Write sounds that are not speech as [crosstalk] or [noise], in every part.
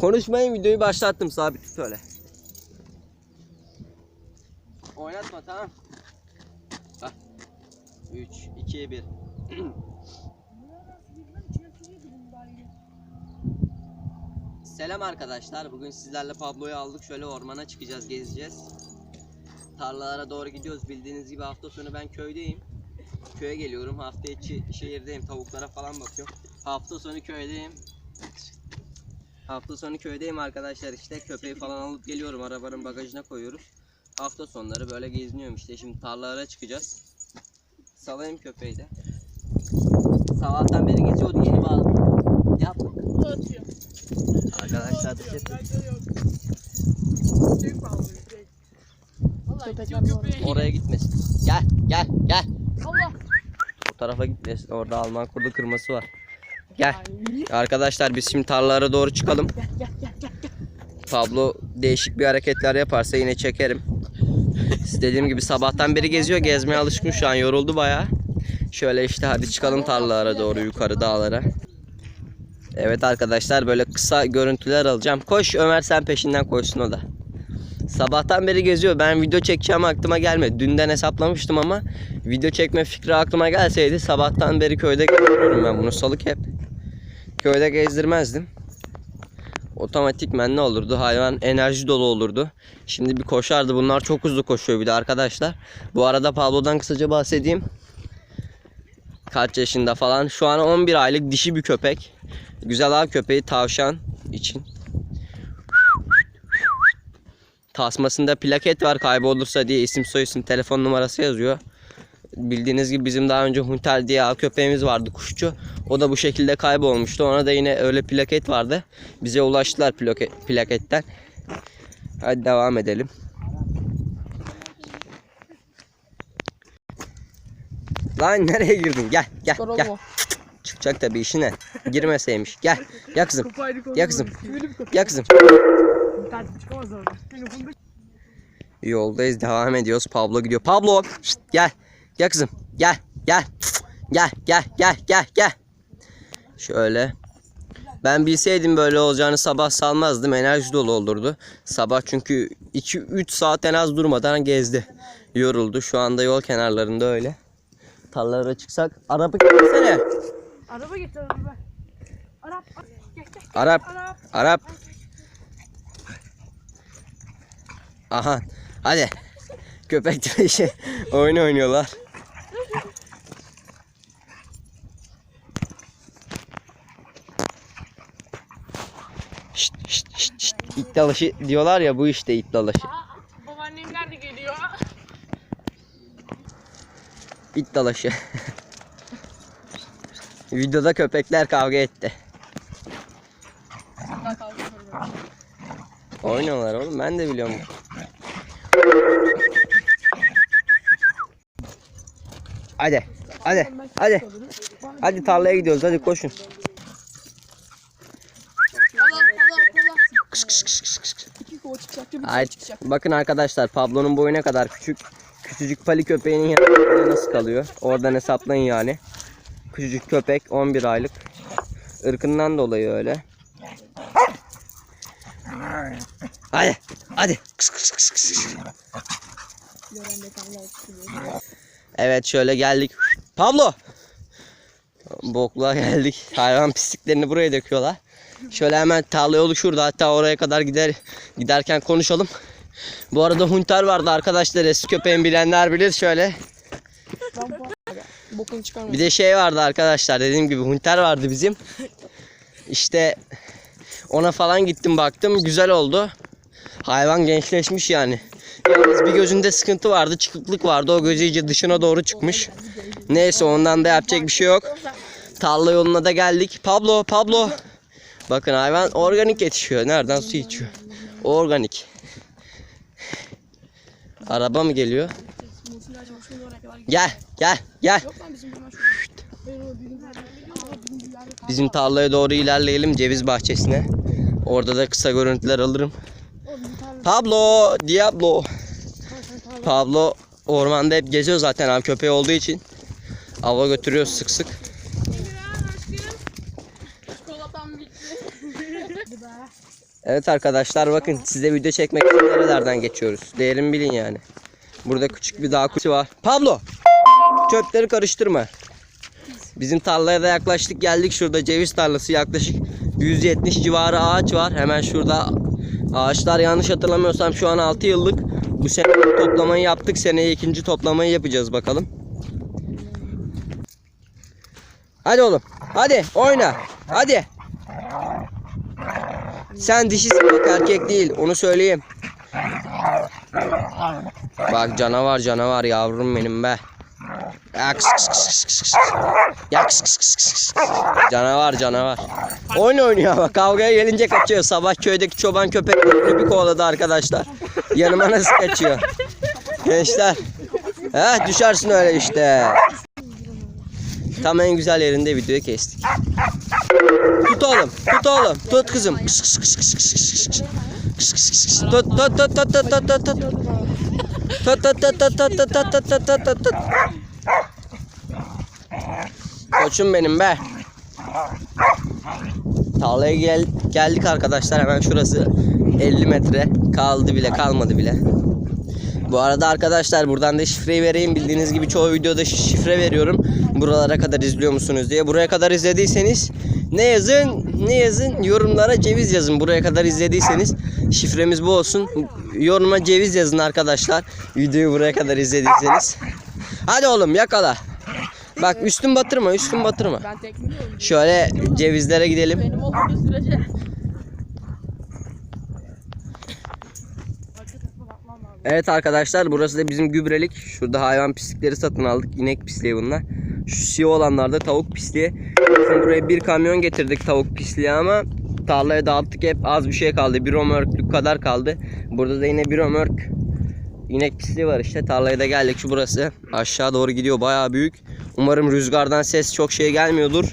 Konuşmayın videoyu başlattım sabit tut öyle. Oynatma tamam. Bak. 3, 2, 1. Selam arkadaşlar. Bugün sizlerle Pablo'yu aldık. Şöyle ormana çıkacağız, gezeceğiz. Tarlalara doğru gidiyoruz. Bildiğiniz gibi hafta sonu ben köydeyim. Köye geliyorum. Hafta içi şehirdeyim. Tavuklara falan bakıyorum. Hafta sonu köydeyim. Hafta sonu köydeyim arkadaşlar işte köpeği falan alıp geliyorum arabanın bagajına koyuyoruz. Hafta sonları böyle geziniyorum işte şimdi tarlalara çıkacağız. Salayım köpeği de. Sabahtan beri geziyordu yeni bağladım. Yapma. Atıyor. Arkadaşlar doğru. köpeğe. oraya gitmesin. Gel gel gel. Allah. O tarafa gitmesin. Orada Alman kurdu kırması var. Gel. Arkadaşlar biz şimdi tarlalara doğru çıkalım. Pablo değişik bir hareketler yaparsa yine çekerim. Dediğim gibi sabahtan beri geziyor. Gezmeye alışkın şu an. Yoruldu bayağı. Şöyle işte hadi çıkalım tarlalara doğru yukarı dağlara. Evet arkadaşlar böyle kısa görüntüler alacağım. Koş Ömer sen peşinden koşsun o da. Sabahtan beri geziyor. Ben video çekeceğim aklıma gelmedi. Dünden hesaplamıştım ama video çekme fikri aklıma gelseydi sabahtan beri köyde geziyorum ben bunu salık hep. Köyde gezdirmezdim. Otomatikmen ne olurdu? Hayvan enerji dolu olurdu. Şimdi bir koşardı. Bunlar çok hızlı koşuyor bir de arkadaşlar. Bu arada Pablo'dan kısaca bahsedeyim. Kaç yaşında falan. Şu an 11 aylık dişi bir köpek. Güzel av köpeği tavşan için. Tasmasında plaket var kaybolursa diye isim soyisim telefon numarası yazıyor. Bildiğiniz gibi bizim daha önce Hunter diye av köpeğimiz vardı kuşçu. O da bu şekilde kaybolmuştu. Ona da yine öyle plaket vardı. Bize ulaştılar plaket, plaketten. Hadi devam edelim. Lan nereye girdin? Gel gel gel. Çıkacak tabii işine. Girmeseymiş. Gel. Gel kızım. [laughs] Ya kızım. Gel kızım. Yoldayız devam ediyoruz. Pablo gidiyor. Pablo şşt, gel. Gel kızım. Gel. Gel. Gel gel gel gel gel. Şöyle. Ben bilseydim böyle olacağını sabah salmazdım. Enerji dolu olurdu. Sabah çünkü 2-3 saat en az durmadan gezdi. Yoruldu. Şu anda yol kenarlarında öyle. Tarlalara çıksak. Araba gitsene. Araba getir araba. Arap. Gel gel. Arap. Arap. Arap. Aha. Hadi. Köpek tıraşı oyun oynuyorlar. İt dalaşı diyorlar ya bu işte it dalaşı. Aa, babaannemler de geliyor. İt dalaşı. [laughs] Videoda köpekler kavga etti. Oynuyorlar oğlum ben de biliyorum. Hadi. Hadi. Hadi. Hadi tarlaya gidiyoruz. Hadi koşun. Allah İki kova çıkacak. Bir çıkacak. Bakın arkadaşlar Pablo'nun boyu ne kadar küçük. Küçücük pali köpeğinin yanında nasıl kalıyor. Oradan hesaplayın yani. Küçücük köpek 11 aylık. Irkından dolayı öyle. Hadi. Hadi. Gören de kanlar çıkıyor. Evet şöyle geldik. Pablo. Bokluğa geldik. Hayvan pisliklerini buraya döküyorlar. Şöyle hemen tarla yolu şurada. Hatta oraya kadar gider giderken konuşalım. Bu arada hunter vardı arkadaşlar. Eski köpeğin bilenler bilir şöyle. Bir de şey vardı arkadaşlar. Dediğim gibi hunter vardı bizim. İşte ona falan gittim baktım. Güzel oldu. Hayvan gençleşmiş yani. Yalnız bir gözünde sıkıntı vardı. Çıkıklık vardı. O gözü iyice dışına doğru çıkmış. Neyse ondan da yapacak bir şey yok. Tarla yoluna da geldik. Pablo, Pablo. Bakın hayvan organik yetişiyor. Nereden su içiyor? Organik. Araba mı geliyor? Gel, gel, gel. Bizim o tarlaya doğru ilerleyelim ceviz bahçesine. Orada da kısa görüntüler alırım. Pablo, Diablo. Pablo ormanda hep geziyor zaten av köpeği olduğu için. Ava götürüyoruz sık sık. Çikolatam bitti. be. Evet arkadaşlar bakın size video çekmek için nerelerden geçiyoruz. Değerini bilin yani. Burada küçük bir dağ kuşu var. Pablo! Çöpleri karıştırma. Bizim tarlaya da yaklaştık geldik. Şurada ceviz tarlası yaklaşık 170 civarı ağaç var. Hemen şurada ağaçlar yanlış hatırlamıyorsam şu an 6 yıllık. Bu sene toplamayı yaptık. Seneye ikinci toplamayı yapacağız bakalım. Hadi oğlum. Hadi oyna. Hadi. Sen dişisin bak erkek değil. Onu söyleyeyim. Bak canavar canavar yavrum benim be. Ya kıs kıs kıs kıs kıs. Ya. Canavar canavar. Oyun oynuyor bak kavgaya gelince kaçıyor. Sabah köydeki çoban köpeklerini bir kovaladı arkadaşlar. Yanıma nasıl kaçıyor. Gençler. He düşersin öyle işte. Tam en güzel yerinde videoyu kestik. Tut oğlum, tut oğlum, tut kızım. Kıs kıs kıs kıs kıs kıs. Kıs kıs kıs kıs. Tut tut tut tut tut tut tut tut. Tut tut tut tut tut tut tut tut tut tut tut. Koçum benim be. Tarlaya gel geldik arkadaşlar hemen şurası 50 metre kaldı bile kalmadı bile. Bu arada arkadaşlar buradan da şifreyi vereyim. Bildiğiniz gibi çoğu videoda şifre veriyorum. Buralara kadar izliyor musunuz diye. Buraya kadar izlediyseniz ne yazın? Ne yazın? Yorumlara ceviz yazın. Buraya kadar izlediyseniz şifremiz bu olsun. Yoruma ceviz yazın arkadaşlar. Videoyu buraya kadar izlediyseniz. Hadi oğlum yakala. Bak üstün batırma, üstün batırma. Şöyle cevizlere gidelim. Benim olduğu sürece. Arka tarafa bakmam lazım. Evet arkadaşlar burası da bizim gübrelik. Şurada hayvan pislikleri satın aldık. İnek pisliği bunlar. Şu siyah olanlar da tavuk pisliği. Bizim buraya bir kamyon getirdik tavuk pisliği ama tarlaya dağıttık hep az bir şey kaldı. Bir omörklük kadar kaldı. Burada da yine bir omörk inek pisliği var işte. Tarlaya da geldik şu burası. Aşağı doğru gidiyor bayağı büyük. Umarım rüzgardan ses çok şey gelmiyordur.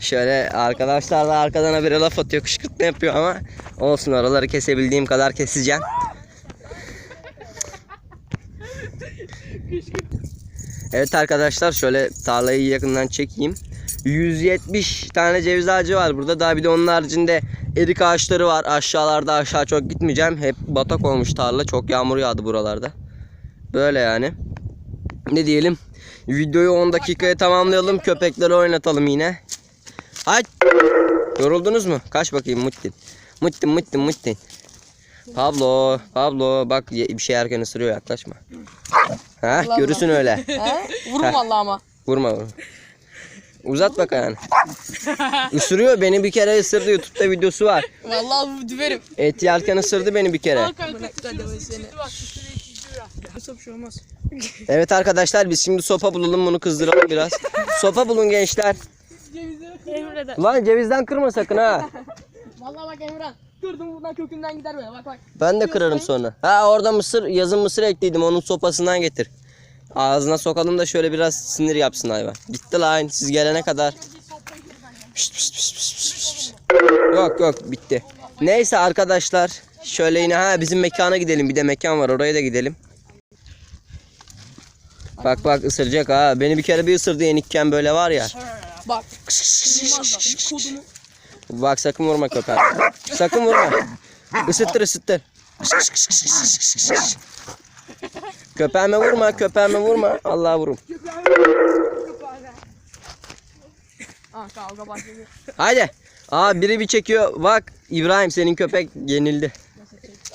Şöyle arkadaşlar da arkadan habire laf atıyor kışkırtma yapıyor ama olsun oraları kesebildiğim kadar keseceğim. Evet arkadaşlar şöyle tarlayı yakından çekeyim. 170 tane ceviz ağacı var burada. Daha bir de onun haricinde erik ağaçları var. Aşağılarda aşağı çok gitmeyeceğim. Hep batak olmuş tarla. Çok yağmur yağdı buralarda. Böyle yani. Ne diyelim? Videoyu 10 dakikaya tamamlayalım. Köpekleri oynatalım yine. Hadi. Yoruldunuz mu? Kaç bakayım Muttin. Muttin Muttin Muttin. Pablo, Pablo bak bir şey yerken ısırıyor yaklaşma. Ha, görürsün öyle. He? Vurma vallahi ama. Vurma vurma. Uzat bak ayağını. Isırıyor beni bir kere ısırdı YouTube'da videosu var. Vallahi bu düverim. Et yerken ısırdı beni bir kere. Şey olmaz. Evet arkadaşlar biz şimdi sopa bulalım bunu kızdıralım biraz. Sopa bulun gençler. Lan cevizden kırma sakın ha. Vallahi bak Emre. Kırdım buradan kökünden gider böyle bak bak. Ben de kırarım sonra. Ha orada mısır yazın mısır ekliydim onun sopasından getir. Ağzına sokalım da şöyle biraz sinir yapsın hayvan. Gitti lan siz gelene kadar. Pişt, pişt, pişt, pişt, pişt, pişt. Yok yok bitti. Neyse arkadaşlar şöyle yine ha bizim mekana gidelim. Bir de mekan var oraya da gidelim. Bak bak ısıracak ha. Beni bir kere bir ısırdı yenikken böyle var ya. Bak. Kırmaz da. Kodumu. Bak sakın vurma köpeğe. Sakın vurma. Isıttır ısıttır. Köpeğime vurma, köpeğime vurma. Allah vurum. Kavga başladı. Haydi. Aa biri bir çekiyor. Bak İbrahim senin köpek yenildi.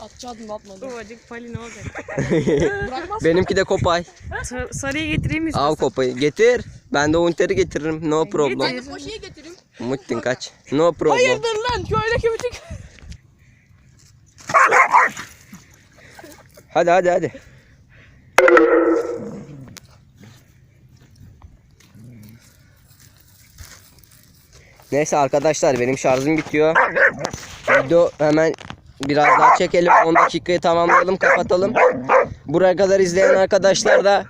Atacaktım atmadım. Babacık pali ne olacak? Bırakmaz. Benimki de kopay. Sar- sarıyı getireyim mi? Al kopayı. Getir. Ben de Unter'i getiririm. No problem. Ben de poşeyi getireyim. Muhittin kaç. No problem. Hayırdır lan köydeki bütün. [laughs] Hadi hadi hadi. Neyse arkadaşlar benim şarjım bitiyor. Video hemen biraz daha çekelim. 10 dakikayı tamamlayalım kapatalım. Buraya kadar izleyen arkadaşlar da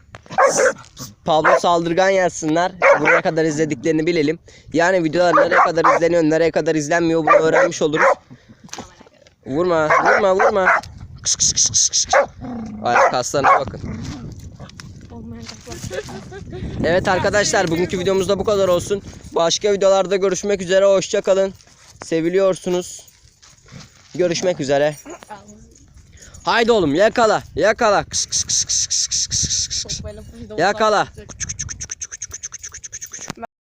Pablo saldırgan yazsınlar. Buraya kadar izlediklerini bilelim. Yani videolar nereye kadar izleniyor, nereye kadar izlenmiyor bunu öğrenmiş oluruz. Vurma, vurma, vurma. Kıs kıs kıs kıs kıs. Ayak kaslarına bakın. Evet arkadaşlar bugünkü videomuz da bu kadar olsun. Başka videolarda görüşmek üzere. Hoşça kalın. Seviliyorsunuz. Görüşmek üzere. Haydi oğlum yakala yakala. Kıs, kıs, kıs, kıs, kıs, kıs, kıs, Yakala. olacak.